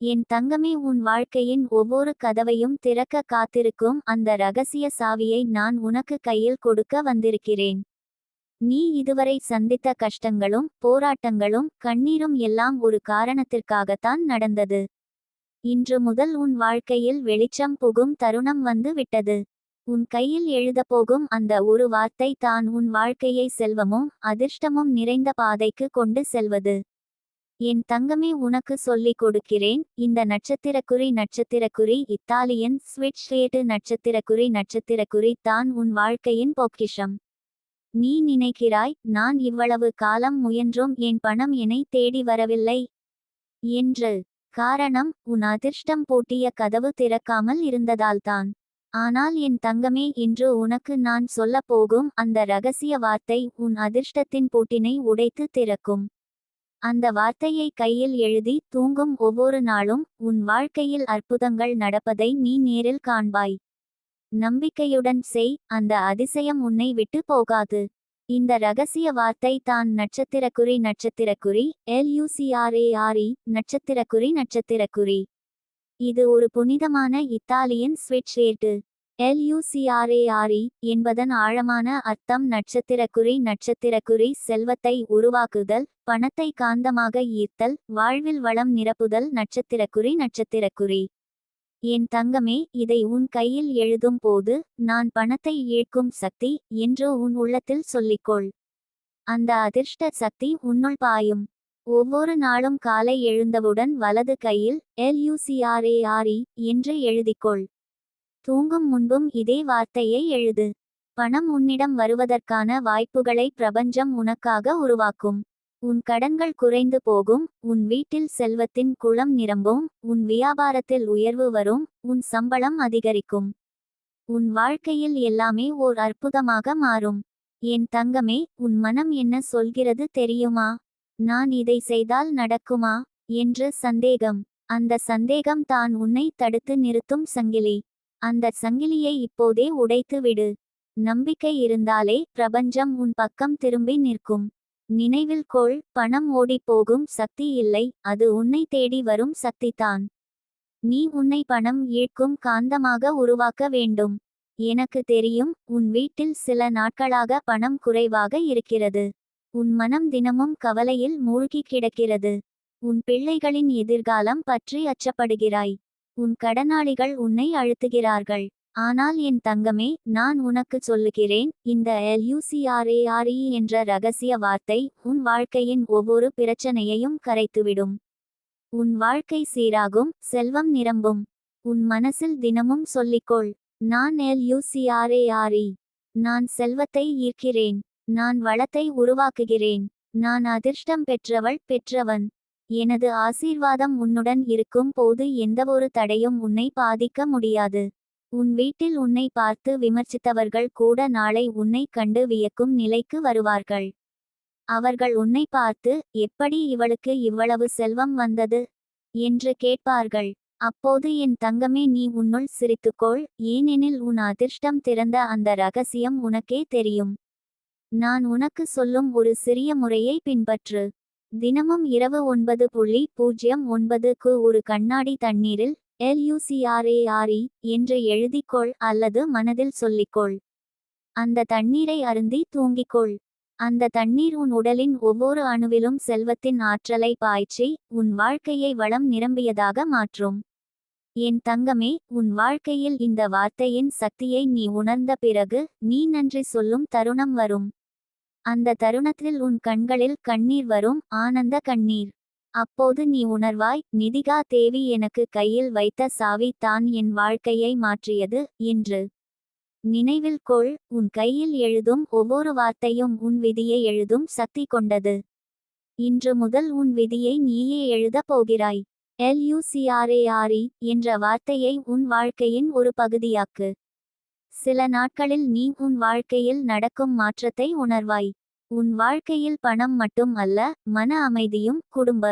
என் தங்கமே உன் வாழ்க்கையின் ஒவ்வொரு கதவையும் திறக்க காத்திருக்கும் அந்த ரகசிய சாவியை நான் உனக்கு கையில் கொடுக்க வந்திருக்கிறேன். நீ இதுவரை சந்தித்த கஷ்டங்களும் போராட்டங்களும் கண்ணீரும் எல்லாம் ஒரு காரணத்திற்காகத்தான் நடந்தது. இன்று முதல் உன் வாழ்க்கையில் வெளிச்சம் புகும் தருணம் வந்து விட்டது. உன் கையில் எழுதப்போகும் அந்த ஒரு வார்த்தை தான் உன் வாழ்க்கையை செல்வமும் அதிர்ஷ்டமும் நிறைந்த பாதைக்கு கொண்டு செல்வது. என் தங்கமே உனக்கு சொல்லிக் கொடுக்கிறேன். இந்த நட்சத்திரக்குறி நட்சத்திரக்குறி இத்தாலியன் ஸ்விட்ச்லேட்டு நட்சத்திரக்குறி நட்சத்திரக்குறி தான் உன் வாழ்க்கையின் பொக்கிஷம். நீ நினைக்கிறாய் நான் இவ்வளவு காலம் முயன்றும் என் பணம் என்னை தேடி வரவில்லை என்று. காரணம் உன் அதிர்ஷ்டம் பூட்டிய கதவு திறக்காமல் இருந்ததால்தான். ஆனால் என் தங்கமே இன்று உனக்கு நான் சொல்லப் போகும் அந்த ரகசிய வார்த்தை உன் அதிர்ஷ்டத்தின் பூட்டினை உடைத்து திறக்கும். அந்த வார்த்தையை கையில் எழுதி தூங்கும் ஒவ்வொரு நாளும் உன் வாழ்க்கையில் அற்புதங்கள் நடப்பதை நீ நேரில் காண்பாய். நம்பிக்கையுடன் செய் அந்த அதிசயம் உன்னை விட்டு போகாது இந்த ரகசிய வார்த்தை தான் நட்சத்திரக்குறி நட்சத்திரக்குறி எல்யூசிஆர்ஏஆர்இ நட்சத்திரக்குறி நட்சத்திரக்குறி. இது ஒரு புனிதமான இத்தாலியன் ஸ்விட்ச்லேட்டு எல்யூசிஆர்ஏஆர்இ என்பதன் ஆழமான அர்த்தம் நட்சத்திரக்குறி நட்சத்திரக்குறி செல்வத்தை உருவாக்குதல் பணத்தை காந்தமாக ஈர்த்தல் வாழ்வில் வளம் நிரப்புதல் நட்சத்திரக்குறி நட்சத்திரக்குறி. என் தங்கமே இதை உன் கையில் எழுதும் போது நான் பணத்தை ஈர்க்கும் சக்தி என்று உன் உள்ளத்தில் சொல்லிக்கொள். அந்த அதிர்ஷ்ட சக்தி உன்னுள் பாயும். ஒவ்வொரு நாளும் காலை எழுந்தவுடன் வலது கையில் எல்யூசிஆர்ஏஆர்இ என்று எழுதிக்கொள். தூங்கும் முன்பும் இதே வார்த்தையை எழுது. பணம் உன்னிடம் வருவதற்கான வாய்ப்புகளை பிரபஞ்சம் உனக்காக உருவாக்கும். உன் கடன்கள் குறைந்து போகும் உன் வீட்டில் செல்வத்தின் குளம் நிரம்பும் உன் வியாபாரத்தில் உயர்வு வரும் உன் சம்பளம் அதிகரிக்கும். உன் வாழ்க்கையில் எல்லாமே ஓர் அற்புதமாக மாறும். என் தங்கமே உன் மனம் என்ன சொல்கிறது தெரியுமா? நான் இதை செய்தால் நடக்குமா? என்று சந்தேகம். அந்த சந்தேகம் தான் உன்னை தடுத்து நிறுத்தும் சங்கிலி. அந்த சங்கிலியை இப்போதே உடைத்து விடு. நம்பிக்கை இருந்தாலே பிரபஞ்சம் உன் பக்கம் திரும்பி நிற்கும். நினைவில் கொள் பணம் ஓடிப்போகும் சக்தி இல்லை அது உன்னை தேடி வரும் சக்திதான். நீ உன்னை பணம் ஈர்க்கும் காந்தமாக உருவாக்க வேண்டும். எனக்கு தெரியும் உன் வீட்டில் சில நாட்களாக பணம் குறைவாக இருக்கிறது. உன் மனம் தினமும் கவலையில் மூழ்கி கிடக்கிறது. உன் பிள்ளைகளின் எதிர்காலம் பற்றி அச்சப்படுகிறாய். உன் கடனாளிகள் உன்னை அழுத்துகிறார்கள். ஆனால் என் தங்கமே நான் உனக்கு சொல்லுகிறேன் இந்த எல்யூசிஆர்ஏஆர்இ என்ற ரகசிய வார்த்தை உன் வாழ்க்கையின் ஒவ்வொரு பிரச்சனையையும் கரைத்துவிடும். உன் வாழ்க்கை சீராகும் செல்வம் நிரம்பும். உன் மனசில் தினமும் சொல்லிக்கொள் நான் எல்யூசிஆர்ஏஆர்இ நான் செல்வத்தை ஈர்க்கிறேன். நான் வளத்தை உருவாக்குகிறேன். நான் அதிர்ஷ்டம் பெற்றவள் பெற்றவன். எனது ஆசீர்வாதம் உன்னுடன் இருக்கும் போது எந்தவொரு தடையும் உன்னை பாதிக்க முடியாது. உன் வீட்டில் உன்னை பார்த்து விமர்சித்தவர்கள் கூட நாளை உன்னை கண்டு வியக்கும் நிலைக்கு வருவார்கள். அவர்கள் உன்னை பார்த்து எப்படி இவளுக்கு இவ்வளவு செல்வம் வந்தது என்று கேட்பார்கள். அப்போது என் தங்கமே நீ உன்னுள் சிரித்துக்கொள். ஏனெனில் உன் அதிர்ஷ்டம் திறந்த அந்த ரகசியம் உனக்கே தெரியும். நான் உனக்கு சொல்லும் ஒரு சிறிய முறையை பின்பற்று. தினமும் இரவு ஒன்பது புள்ளி பூஜ்ஜியம் ஒன்பதுக்கு ஒரு கண்ணாடி தண்ணீரில் எல்யூசிஆர்ஏஆர்இ என்று எழுதிக்கொள் அல்லது மனதில் சொல்லிக்கொள். அந்த தண்ணீரை அருந்தி தூங்கிக்கொள். அந்த தண்ணீர் உன் உடலின் ஒவ்வொரு அணுவிலும் செல்வத்தின் ஆற்றலை பாய்ச்சி உன் வாழ்க்கையை வளம் நிரம்பியதாக மாற்றும். என் தங்கமே உன் வாழ்க்கையில் இந்த வார்த்தையின் சக்தியை நீ உணர்ந்த பிறகு நீ நன்றி சொல்லும் தருணம் வரும். அந்த தருணத்தில் உன் கண்களில் கண்ணீர் வரும் ஆனந்த கண்ணீர். அப்போது நீ உணர்வாய் நிதிகா தேவி எனக்கு கையில் வைத்த சாவி தான் என் வாழ்க்கையை மாற்றியது என்று. நினைவில் கொள் உன் கையில் எழுதும் ஒவ்வொரு வார்த்தையும் உன் விதியை எழுதும் சக்தி கொண்டது. இன்று முதல் உன் விதியை நீயே எழுதப் போகிறாய். எல்யூசிஆர்ஏஆர்இ என்ற வார்த்தையை உன் வாழ்க்கையின் ஒரு பகுதியாக்கு. சில நாட்களில் நீ உன் வாழ்க்கையில் நடக்கும் மாற்றத்தை உணர்வாய். உன் வாழ்க்கையில் பணம் மட்டும் அல்ல மன அமைதியும் குடும்ப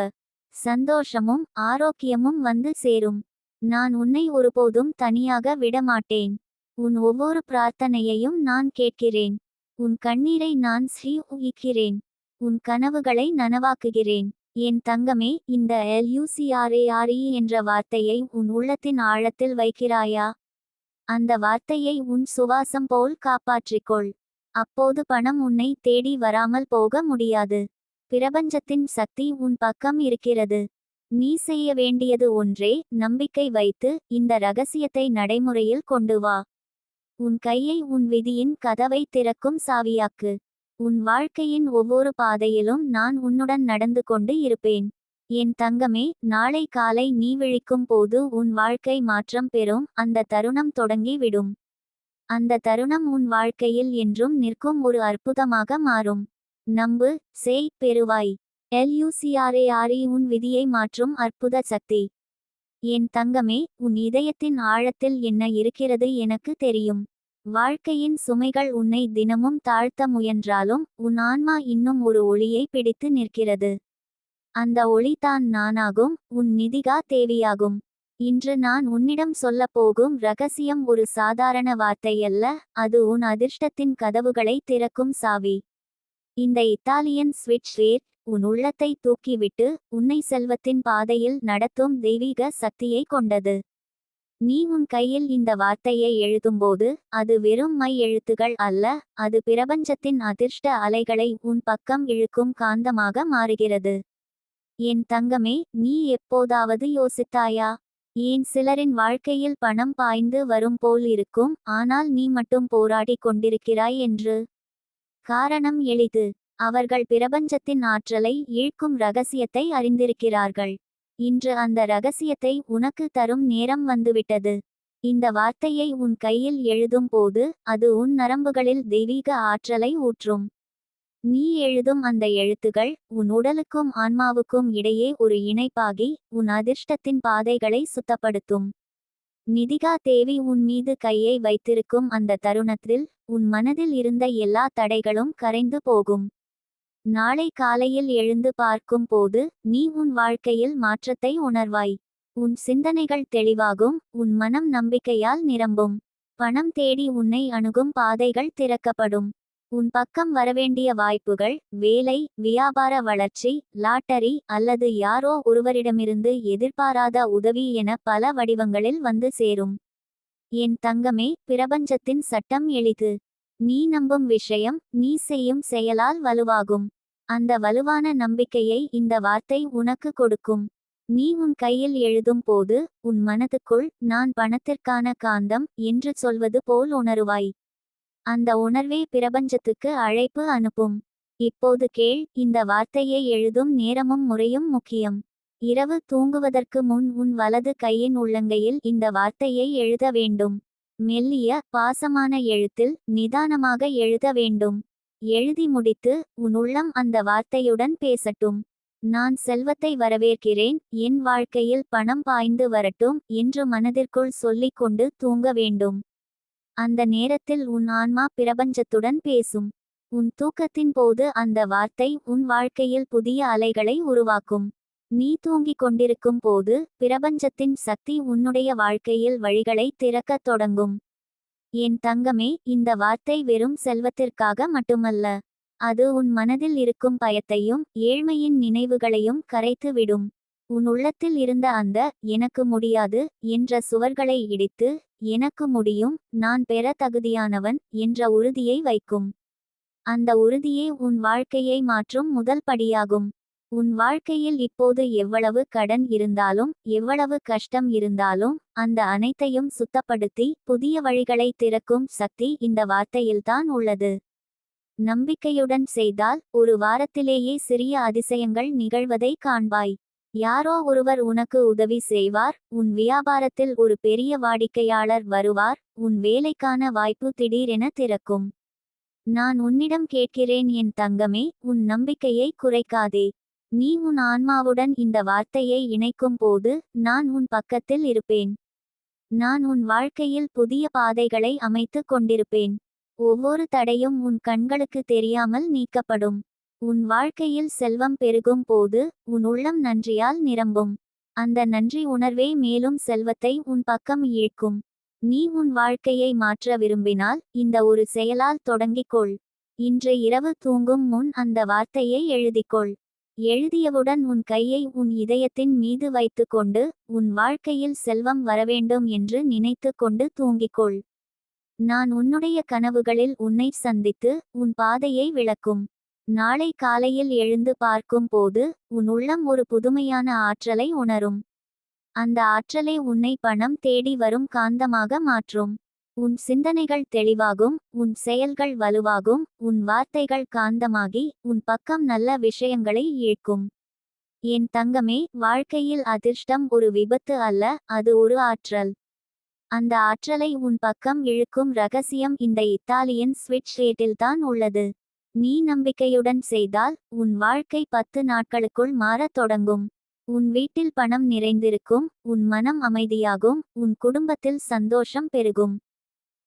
சந்தோஷமும் ஆரோக்கியமும் வந்து சேரும். நான் உன்னை ஒருபோதும் தனியாக விடமாட்டேன். உன் ஒவ்வொரு பிரார்த்தனையையும் நான் கேட்கிறேன். உன் கண்ணீரை நான் ஸ்ரீ உயிக்கிறேன் உன் கனவுகளை நனவாக்குகிறேன். என் தங்கமே இந்த எல்யூசிஆர்ஏஆர்இ என்ற வார்த்தையை உன் உள்ளத்தின் ஆழத்தில் வைக்கிறாயா? அந்த வார்த்தையை உன் சுவாசம் போல் காப்பாற்றிக்கொள். அப்போது பணம் உன்னை தேடி வராமல் போக முடியாது. பிரபஞ்சத்தின் சக்தி உன் பக்கம் இருக்கிறது. நீ செய்ய வேண்டியது ஒன்றே நம்பிக்கை வைத்து இந்த ரகசியத்தை நடைமுறையில் கொண்டு வா. உன் கையை உன் விதியின் கதவை திறக்கும் சாவியாக்கு. உன் வாழ்க்கையின் ஒவ்வொரு பாதையிலும் நான் உன்னுடன் நடந்து கொண்டு இருப்பேன். என் தங்கமே நாளை காலை நீ விழிக்கும் போது உன் வாழ்க்கை மாற்றம் பெறும் அந்த தருணம் தொடங்கி விடும். அந்த தருணம் உன் வாழ்க்கையில் என்றும் நிற்கும் ஒரு அற்புதமாக மாறும். நம்பு செய் பெறுவாய். எல்யூசிஆர்ஏஆர்இ உன் விதியை மாற்றும் அற்புத சக்தி. என் தங்கமே உன் இதயத்தின் ஆழத்தில் என்ன இருக்கிறது எனக்கு தெரியும். வாழ்க்கையின் சுமைகள் உன்னை தினமும் தாழ்த்த முயன்றாலும் உன் ஆன்மா இன்னும் ஒரு ஒளியை பிடித்து நிற்கிறது. அந்த ஒளி தான் நானாகும் உன் நிதிகா தேவியாகும். இன்று நான் உன்னிடம் சொல்லப் போகும் ரகசியம் ஒரு சாதாரண வார்த்தையல்ல அது உன் அதிர்ஷ்டத்தின் கதவுகளை திறக்கும் சாவி. இந்த இத்தாலியன் ஸ்விட்ச் ரேட் உன் உள்ளத்தை தூக்கிவிட்டு உன்னை செல்வத்தின் பாதையில் நடத்தும் தெய்வீக சக்தியை கொண்டது. நீ உன் கையில் இந்த வார்த்தையை எழுதும்போது அது வெறும் மை எழுத்துகள் அல்ல அது பிரபஞ்சத்தின் அதிர்ஷ்ட அலைகளை உன் பக்கம் இழுக்கும் காந்தமாக மாறுகிறது. என் தங்கமே நீ எப்போதாவது யோசித்தாயா? ஏன் சிலரின் வாழ்க்கையில் பணம் பாய்ந்து வரும் போல் இருக்கும் ஆனால் நீ மட்டும் போராடி கொண்டிருக்கிறாய் என்று. காரணம் எளிது. அவர்கள் பிரபஞ்சத்தின் ஆற்றலை ஈழ்க்கும் ரகசியத்தை அறிந்திருக்கிறார்கள். இன்று அந்த ரகசியத்தை உனக்கு தரும் நேரம் வந்துவிட்டது. இந்த வார்த்தையை உன் கையில் எழுதும் போது அது உன் நரம்புகளில் தெய்வீக ஆற்றலை ஊற்றும். நீ எழுதும் அந்த எழுத்துகள் உன் உடலுக்கும் ஆன்மாவுக்கும் இடையே ஒரு இணைப்பாகி உன் அதிர்ஷ்டத்தின் பாதைகளை சுத்தப்படுத்தும். நிதிகா தேவி உன் மீது கையை வைத்திருக்கும் அந்த தருணத்தில் உன் மனதில் இருந்த எல்லா தடைகளும் கரைந்து போகும். நாளை காலையில் எழுந்து பார்க்கும் போது நீ உன் வாழ்க்கையில் மாற்றத்தை உணர்வாய். உன் சிந்தனைகள் தெளிவாகும் உன் மனம் நம்பிக்கையால் நிரம்பும். பணம் தேடி உன்னை அணுகும் பாதைகள் திறக்கப்படும். உன் பக்கம் வரவேண்டிய வாய்ப்புகள் வேலை வியாபார வளர்ச்சி லாட்டரி அல்லது யாரோ ஒருவரிடமிருந்து எதிர்பாராத உதவி என பல வடிவங்களில் வந்து சேரும். என் தங்கமே பிரபஞ்சத்தின் சட்டம் எளிது. நீ நம்பும் விஷயம் நீ செய்யும் செயலால் வலுவாகும். அந்த வலுவான நம்பிக்கையை இந்த வார்த்தை உனக்கு கொடுக்கும். நீ உன் கையில் எழுதும் போது உன் மனதுக்குள் நான் பணத்திற்கான காந்தம் என்று சொல்வது போல் உணருவாய். அந்த உணர்வே பிரபஞ்சத்துக்கு அழைப்பு அனுப்பும். இப்போது கேள் இந்த வார்த்தையை எழுதும் நேரமும் முறையும் முக்கியம். இரவு தூங்குவதற்கு முன் உன் வலது கையின் உள்ளங்கையில் இந்த வார்த்தையை எழுத வேண்டும். மெல்லிய பாசமான எழுத்தில் நிதானமாக எழுத வேண்டும். எழுதி முடித்து உன் உள்ளம் அந்த வார்த்தையுடன் பேசட்டும். நான் செல்வத்தை வரவேற்கிறேன் என் வாழ்க்கையில் பணம் பாய்ந்து வரட்டும் என்று மனதிற்குள் சொல்லிக் கொண்டு தூங்க வேண்டும். அந்த நேரத்தில் உன் ஆன்மா பிரபஞ்சத்துடன் பேசும். உன் தூக்கத்தின் போது அந்த வார்த்தை உன் வாழ்க்கையில் புதிய அலைகளை உருவாக்கும். நீ தூங்கிக் கொண்டிருக்கும் போது பிரபஞ்சத்தின் சக்தி உன்னுடைய வாழ்க்கையில் வழிகளை திறக்கத் தொடங்கும். என் தங்கமே இந்த வார்த்தை வெறும் செல்வத்திற்காக மட்டுமல்ல. அது உன் மனதில் இருக்கும் பயத்தையும் ஏழ்மையின் நினைவுகளையும் கரைத்து விடும் உன் உள்ளத்தில் இருந்த அந்த எனக்கு முடியாது என்ற சுவர்களை இடித்து எனக்கு முடியும் நான் பெற தகுதியானவன் என்ற உறுதியை வைக்கும். அந்த உறுதியே உன் வாழ்க்கையை மாற்றும் முதல் படியாகும். உன் வாழ்க்கையில் இப்போது எவ்வளவு கடன் இருந்தாலும் எவ்வளவு கஷ்டம் இருந்தாலும் அந்த அனைத்தையும் சுத்தப்படுத்தி புதிய வழிகளை திறக்கும் சக்தி இந்த வார்த்தையில்தான் உள்ளது. நம்பிக்கையுடன் செய்தால் ஒரு வாரத்திலேயே சிறிய அதிசயங்கள் நிகழ்வதை காண்பாய். யாரோ ஒருவர் உனக்கு உதவி செய்வார் உன் வியாபாரத்தில் ஒரு பெரிய வாடிக்கையாளர் வருவார் உன் வேலைக்கான வாய்ப்பு திடீரென திறக்கும். நான் உன்னிடம் கேட்கிறேன் என் தங்கமே உன் நம்பிக்கையை குறைக்காதே. நீ உன் ஆன்மாவுடன் இந்த வார்த்தையை இணைக்கும் போது நான் உன் பக்கத்தில் இருப்பேன். நான் உன் வாழ்க்கையில் புதிய பாதைகளை அமைத்து கொண்டிருப்பேன். ஒவ்வொரு தடையும் உன் கண்களுக்கு தெரியாமல் நீக்கப்படும். உன் வாழ்க்கையில் செல்வம் பெருகும் போது உன் உள்ளம் நன்றியால் நிரம்பும். அந்த நன்றி உணர்வே மேலும் செல்வத்தை உன் பக்கம் ஈழ்க்கும் நீ உன் வாழ்க்கையை மாற்ற விரும்பினால் இந்த ஒரு செயலால் தொடங்கிக்கொள். இன்று இரவு தூங்கும் முன் அந்த வார்த்தையை எழுதிக்கொள். எழுதியவுடன் உன் கையை உன் இதயத்தின் மீது வைத்துக்கொண்டு உன் வாழ்க்கையில் செல்வம் வரவேண்டும் என்று நினைத்து கொண்டு தூங்கிக்கொள். நான் உன்னுடைய கனவுகளில் உன்னை சந்தித்து உன் பாதையை விளக்கும். நாளை காலையில் எழுந்து பார்க்கும் போது உன் உள்ளம் ஒரு புதுமையான ஆற்றலை உணரும். அந்த ஆற்றலை உன்னை பணம் தேடி வரும் காந்தமாக மாற்றும். உன் சிந்தனைகள் தெளிவாகும் உன் செயல்கள் வலுவாகும் உன் வார்த்தைகள் காந்தமாகி உன் பக்கம் நல்ல விஷயங்களை ஈர்க்கும். என் தங்கமே வாழ்க்கையில் அதிர்ஷ்டம் ஒரு விபத்து அல்ல அது ஒரு ஆற்றல். அந்த ஆற்றலை உன் பக்கம் இழுக்கும் ரகசியம் இந்த இத்தாலியன் ஸ்விட்ச் ரேட்டில்தான் உள்ளது. நீ நம்பிக்கையுடன் செய்தால் உன் வாழ்க்கை பத்து நாட்களுக்குள் மாறத் தொடங்கும். உன் வீட்டில் பணம் நிறைந்திருக்கும் உன் மனம் அமைதியாகும் உன் குடும்பத்தில் சந்தோஷம் பெருகும்.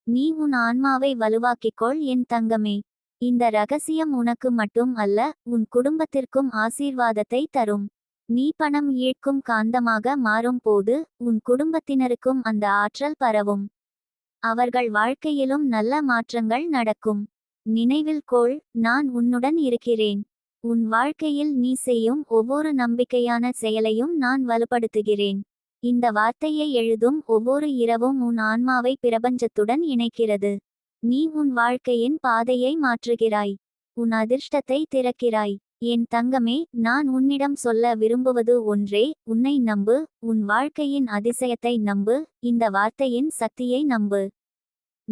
நீ உன் ஆன்மாவை வலுவாக்கிக்கொள் என் தங்கமே. இந்த ரகசியம் உனக்கு மட்டும் அல்ல உன் குடும்பத்திற்கும் ஆசீர்வாதத்தை தரும். நீ பணம் ஈழ்க்கும் காந்தமாக மாறும் போது உன் குடும்பத்தினருக்கும் அந்த ஆற்றல் பரவும். அவர்கள் வாழ்க்கையிலும் நல்ல மாற்றங்கள் நடக்கும். நினைவில் கொள் நான் உன்னுடன் இருக்கிறேன். உன் வாழ்க்கையில் நீ செய்யும் ஒவ்வொரு நம்பிக்கையான செயலையும் நான் வலுப்படுத்துகிறேன். இந்த வார்த்தையை எழுதும் ஒவ்வொரு இரவும் உன் ஆன்மாவை பிரபஞ்சத்துடன் இணைக்கிறது. நீ உன் வாழ்க்கையின் பாதையை மாற்றுகிறாய். உன் அதிர்ஷ்டத்தை திறக்கிறாய். என் தங்கமே நான் உன்னிடம் சொல்ல விரும்புவது ஒன்றே உன்னை நம்பு உன் வாழ்க்கையின் அதிசயத்தை நம்பு இந்த வார்த்தையின் சக்தியை நம்பு.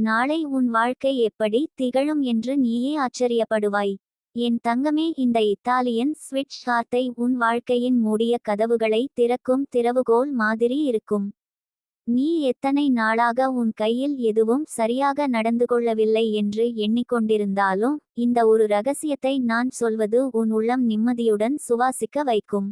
நாளை உன் வாழ்க்கை எப்படி திகழும் என்று நீயே ஆச்சரியப்படுவாய். என் தங்கமே இந்த இத்தாலியன் ஸ்விட்ச் கார்த்தை உன் வாழ்க்கையின் மூடிய கதவுகளை திறக்கும் திறவுகோல் மாதிரி இருக்கும். நீ எத்தனை நாளாக உன் கையில் எதுவும் சரியாக நடந்து கொள்ளவில்லை என்று எண்ணிக்கொண்டிருந்தாலும் இந்த ஒரு ரகசியத்தை நான் சொல்வது உன் உள்ளம் நிம்மதியுடன் சுவாசிக்க வைக்கும்.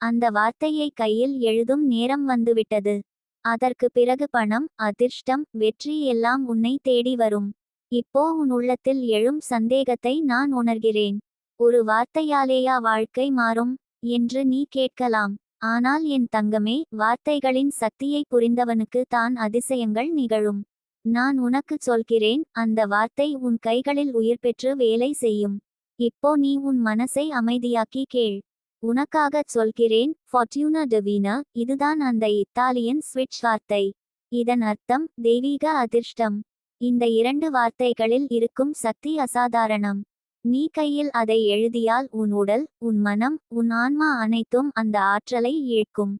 அந்த வார்த்தையை கையில் எழுதும் நேரம் வந்துவிட்டது. அதற்கு பிறகு பணம் அதிர்ஷ்டம் வெற்றி எல்லாம் உன்னை தேடி வரும். இப்போ உன் உள்ளத்தில் எழும் சந்தேகத்தை நான் உணர்கிறேன். ஒரு வார்த்தையாலேயா வாழ்க்கை மாறும்? என்று நீ கேட்கலாம். ஆனால் என் தங்கமே வார்த்தைகளின் சக்தியை புரிந்தவனுக்கு தான் அதிசயங்கள் நிகழும். நான் உனக்கு சொல்கிறேன் அந்த வார்த்தை உன் கைகளில் உயிர் பெற்று வேலை செய்யும். இப்போ நீ உன் மனசை அமைதியாக்கி கேள். உனக்காகச் சொல்கிறேன் ஃபார்ட்யூனா டெவீனா இதுதான் அந்த இத்தாலியன் ஸ்விட்ச் வார்த்தை. இதன் அர்த்தம் தெய்வீக அதிர்ஷ்டம். இந்த இரண்டு வார்த்தைகளில் இருக்கும் சக்தி அசாதாரணம். நீ கையில் அதை எழுதியால் உன் உடல் உன் மனம் உன் ஆன்மா அனைத்தும் அந்த ஆற்றலை ஈழ்க்கும்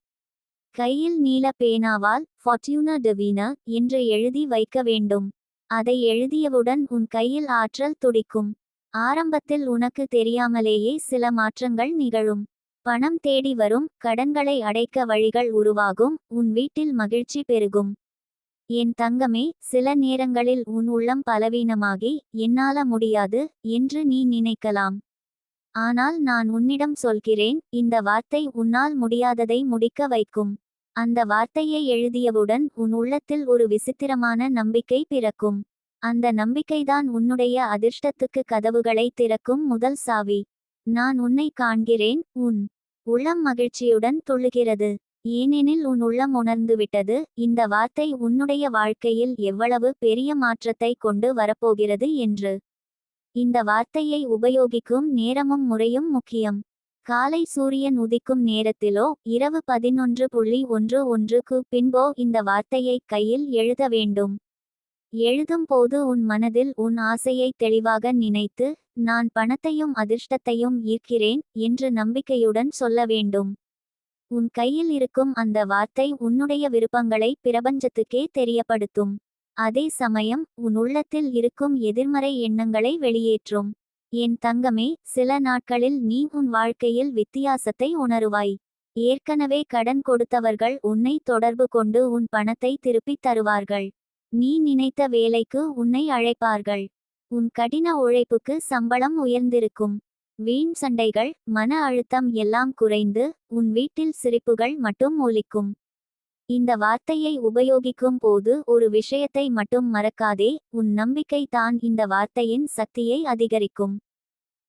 கையில் நீல பேனாவால் ஃபார்ட்யூனா டெவீனா என்று எழுதி வைக்க வேண்டும். அதை எழுதியவுடன் உன் கையில் ஆற்றல் துடிக்கும். ஆரம்பத்தில் உனக்கு தெரியாமலேயே சில மாற்றங்கள் நிகழும். பணம் தேடி வரும் கடன்களை அடைக்க வழிகள் உருவாகும். உன் வீட்டில் மகிழ்ச்சி பெருகும். என் தங்கமே சில நேரங்களில் உன் உள்ளம் பலவீனமாகி என்னால முடியாது என்று நீ நினைக்கலாம். ஆனால் நான் உன்னிடம் சொல்கிறேன் இந்த வார்த்தை உன்னால் முடியாததை முடிக்க வைக்கும். அந்த வார்த்தையை எழுதியவுடன் உன் உள்ளத்தில் ஒரு விசித்திரமான நம்பிக்கை பிறக்கும். அந்த நம்பிக்கைதான் உன்னுடைய அதிர்ஷ்டத்துக்கு கதவுகளை திறக்கும் முதல் சாவி. நான் உன்னை காண்கிறேன் உன் உள்ளம் மகிழ்ச்சியுடன் துள்ளுகிறது. ஏனெனில் உன் உள்ளம் உணர்ந்துவிட்டது. இந்த வார்த்தை உன்னுடைய வாழ்க்கையில் எவ்வளவு பெரிய மாற்றத்தை கொண்டு வரப்போகிறது என்று. இந்த வார்த்தையை உபயோகிக்கும் நேரமும் முறையும் முக்கியம். காலை சூரியன் உதிக்கும் நேரத்திலோ இரவு பதினொன்று புள்ளி ஒன்று ஒன்றுக்கு பின்போ இந்த வார்த்தையை கையில் எழுத வேண்டும். எழுதும் போது உன் மனதில் உன் ஆசையை தெளிவாக நினைத்து நான் பணத்தையும் அதிர்ஷ்டத்தையும் ஈர்க்கிறேன் என்று நம்பிக்கையுடன் சொல்ல வேண்டும். உன் கையில் இருக்கும் அந்த வார்த்தை உன்னுடைய விருப்பங்களை பிரபஞ்சத்துக்கே தெரியப்படுத்தும். அதே சமயம் உன் உள்ளத்தில் இருக்கும் எதிர்மறை எண்ணங்களை வெளியேற்றும். என் தங்கமே சில நாட்களில் நீ உன் வாழ்க்கையில் வித்தியாசத்தை உணருவாய். ஏற்கனவே கடன் கொடுத்தவர்கள் உன்னை தொடர்பு கொண்டு உன் பணத்தை திருப்பித் தருவார்கள். நீ நினைத்த வேலைக்கு உன்னை அழைப்பார்கள். உன் கடின உழைப்புக்கு சம்பளம் உயர்ந்திருக்கும். வீண் சண்டைகள் மன அழுத்தம் எல்லாம் குறைந்து உன் வீட்டில் சிரிப்புகள் மட்டும் ஒலிக்கும். இந்த வார்த்தையை உபயோகிக்கும் போது ஒரு விஷயத்தை மட்டும் மறக்காதே உன் நம்பிக்கை தான் இந்த வார்த்தையின் சக்தியை அதிகரிக்கும்.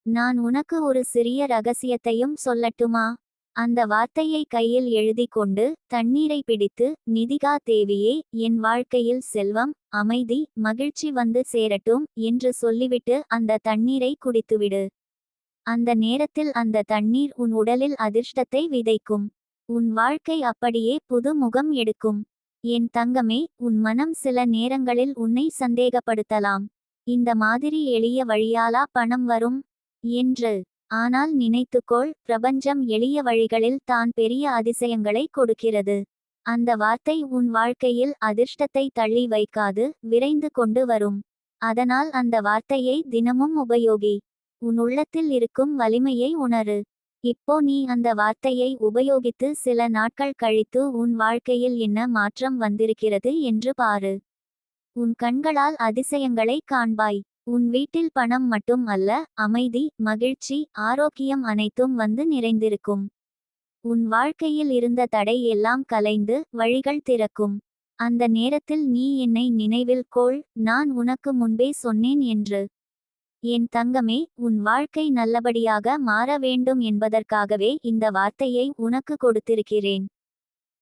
நான் உனக்கு ஒரு சிறிய ரகசியத்தையும் சொல்லட்டுமா? அந்த வார்த்தையை கையில் எழுதி கொண்டு தண்ணீரை பிடித்து நிதிகா தேவியே என் வாழ்க்கையில் செல்வம் அமைதி மகிழ்ச்சி வந்து சேரட்டும் என்று சொல்லிவிட்டு அந்த தண்ணீரை குடித்துவிடு. அந்த நேரத்தில் அந்த தண்ணீர் உன் உடலில் அதிர்ஷ்டத்தை விதைக்கும். உன் வாழ்க்கை அப்படியே புது முகம் எடுக்கும். என் தங்கமே உன் மனம் சில நேரங்களில் உன்னை சந்தேகப்படுத்தலாம். இந்த மாதிரி எளிய வழியாலா பணம் வரும் என்று ஆனால் நினைத்துக்கொள் பிரபஞ்சம் எளிய வழிகளில் தான் பெரிய அதிசயங்களை கொடுக்கிறது. அந்த வார்த்தை உன் வாழ்க்கையில் அதிர்ஷ்டத்தை தள்ளி வைக்காது விரைந்து கொண்டு வரும். அதனால் அந்த வார்த்தையை தினமும் உபயோகி. உன் உள்ளத்தில் இருக்கும் வலிமையை உணரு. இப்போ நீ அந்த வார்த்தையை உபயோகித்து சில நாட்கள் கழித்து உன் வாழ்க்கையில் என்ன மாற்றம் வந்திருக்கிறது என்று பாரு. உன் கண்களால் அதிசயங்களை காண்பாய். உன் வீட்டில் பணம் மட்டும் அல்ல அமைதி மகிழ்ச்சி ஆரோக்கியம் அனைத்தும் வந்து நிறைந்திருக்கும். உன் வாழ்க்கையில் இருந்த தடை எல்லாம் கலைந்து வழிகள் திறக்கும். அந்த நேரத்தில் நீ என்னை நினைவில் கோள் நான் உனக்கு முன்பே சொன்னேன் என்று. என் தங்கமே உன் வாழ்க்கை நல்லபடியாக மாற வேண்டும் என்பதற்காகவே இந்த வார்த்தையை உனக்கு கொடுத்திருக்கிறேன்.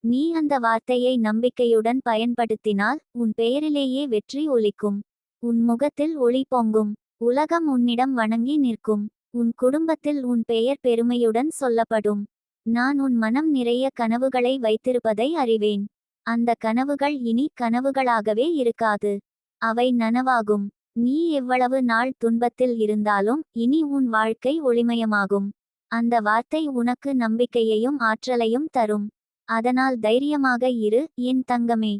நீ அந்த வார்த்தையை நம்பிக்கையுடன் பயன்படுத்தினால் உன் பெயரிலேயே வெற்றி ஒலிக்கும். உன் முகத்தில் ஒளி பொங்கும். உலகம் உன்னிடம் வணங்கி நிற்கும். உன் குடும்பத்தில் உன் பெயர் பெருமையுடன் சொல்லப்படும். நான் உன் மனம் நிறைய கனவுகளை வைத்திருப்பதை அறிவேன். அந்த கனவுகள் இனி கனவுகளாகவே இருக்காது. அவை நனவாகும். நீ எவ்வளவு நாள் துன்பத்தில் இருந்தாலும் இனி உன் வாழ்க்கை ஒளிமயமாகும். அந்த வார்த்தை உனக்கு நம்பிக்கையையும் ஆற்றலையும் தரும். அதனால் தைரியமாக இரு என் தங்கமே.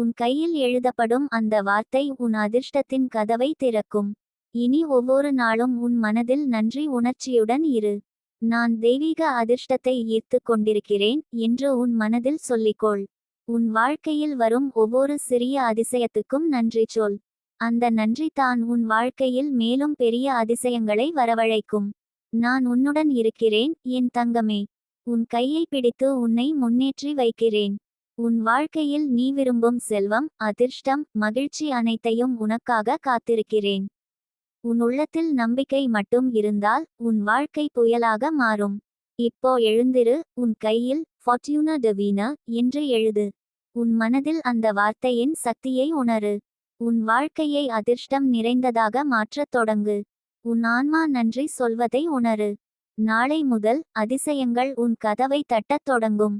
உன் கையில் எழுதப்படும் அந்த வார்த்தை உன் அதிர்ஷ்டத்தின் கதவை திறக்கும். இனி ஒவ்வொரு நாளும் உன் மனதில் நன்றி உணர்ச்சியுடன் இரு. நான் தெய்வீக அதிர்ஷ்டத்தை ஈர்த்து கொண்டிருக்கிறேன் என்று உன் மனதில் சொல்லிக்கொள். உன் வாழ்க்கையில் வரும் ஒவ்வொரு சிறிய அதிசயத்துக்கும் நன்றி சொல். அந்த நன்றி தான் உன் வாழ்க்கையில் மேலும் பெரிய அதிசயங்களை வரவழைக்கும். நான் உன்னுடன் இருக்கிறேன் என் தங்கமே. உன் கையை பிடித்து உன்னை முன்னேற்றி வைக்கிறேன். உன் வாழ்க்கையில் நீ விரும்பும் செல்வம் அதிர்ஷ்டம் மகிழ்ச்சி அனைத்தையும் உனக்காக காத்திருக்கிறேன். உன் உள்ளத்தில் நம்பிக்கை மட்டும் இருந்தால் உன் வாழ்க்கை புயலாக மாறும். இப்போ எழுந்திரு உன் கையில் ஃபார்ட்யூனா டவீனா என்று எழுது. உன் மனதில் அந்த வார்த்தையின் சக்தியை உணரு. உன் வாழ்க்கையை அதிர்ஷ்டம் நிறைந்ததாக மாற்றத் தொடங்கு. உன் ஆன்மா நன்றி சொல்வதை உணரு. நாளை முதல் அதிசயங்கள் உன் கதவை தட்டத் தொடங்கும்.